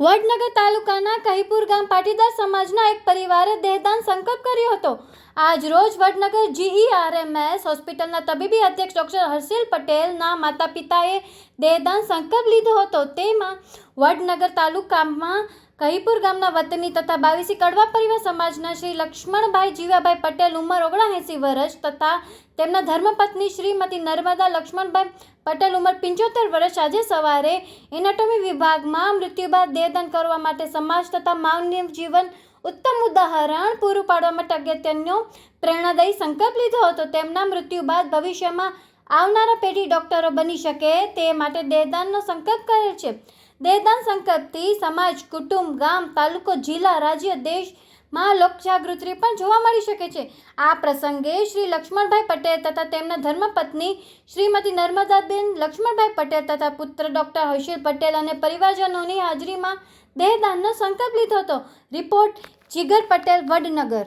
વડનગર તાલુકાના કહીપુર ગામ પાટીદાર સમાજના એક પરિવારે દેહદાન સંકલ્પ કર્યો હતો. આજ રોજ વડનગર જીઈઆરએમએસ હોસ્પિટલના તબીબી અધ્યક્ષ ડોક્ટર હર્ષિલ પટેલના માતા પિતાએ દેહદાન સંકલ્પ લીધો હતો. તેમાં વડનગર તાલુકામાં કહીપુર ગામના વતની તથા બાવીસી કડવા પરિવાર સમાજના શ્રી લક્ષ્મણભાઈ જીવાભાઈ પટેલ ઉંમર ઓગણએંસી વર્ષ તથા તેમના ધર્મપત્ની શ્રીમતી નર્મદા લક્ષ્મણભાઈ પટેલ ઉંમર પંચોતેર વર્ષ આજે સવારે એનાટોમી વિભાગમાં મૃત્યુ બાદ દેહદાન કરવા માટે સમાજ તથા માનવ જીવન ઉત્તમ ઉદાહરણ પૂરું પાડવા માટે અગત્યનો પ્રેરણાદાયી સંકલ્પ લીધો હતો. તેમના મૃત્યુ બાદ ભવિષ્યમાં આવનારા પેઢી ડોક્ટરો બની શકે તે માટે દેહદાનનો સંકલ્પ કરેલ છે. દેહદાન સંકલ્પથી સમાજ, કુટુંબ, ગામ, તાલુકો, જિલ્લા, રાજ્ય, દેશમાં લોકજાગૃતિ પણ જોવા મળી શકે છે. આ પ્રસંગે શ્રી લક્ષ્મણભાઈ પટેલ તથા તેમના ધર્મપત્ની શ્રીમતી નર્મદાબેન લક્ષ્મણભાઈ પટેલ તથા પુત્ર ડૉક્ટર હર્ષિલ પટેલ અને પરિવારજનોની હાજરીમાં દેહદાનનો સંકલ્પ લીધો હતો. રિપોર્ટ જીગર પટેલ વડનગર.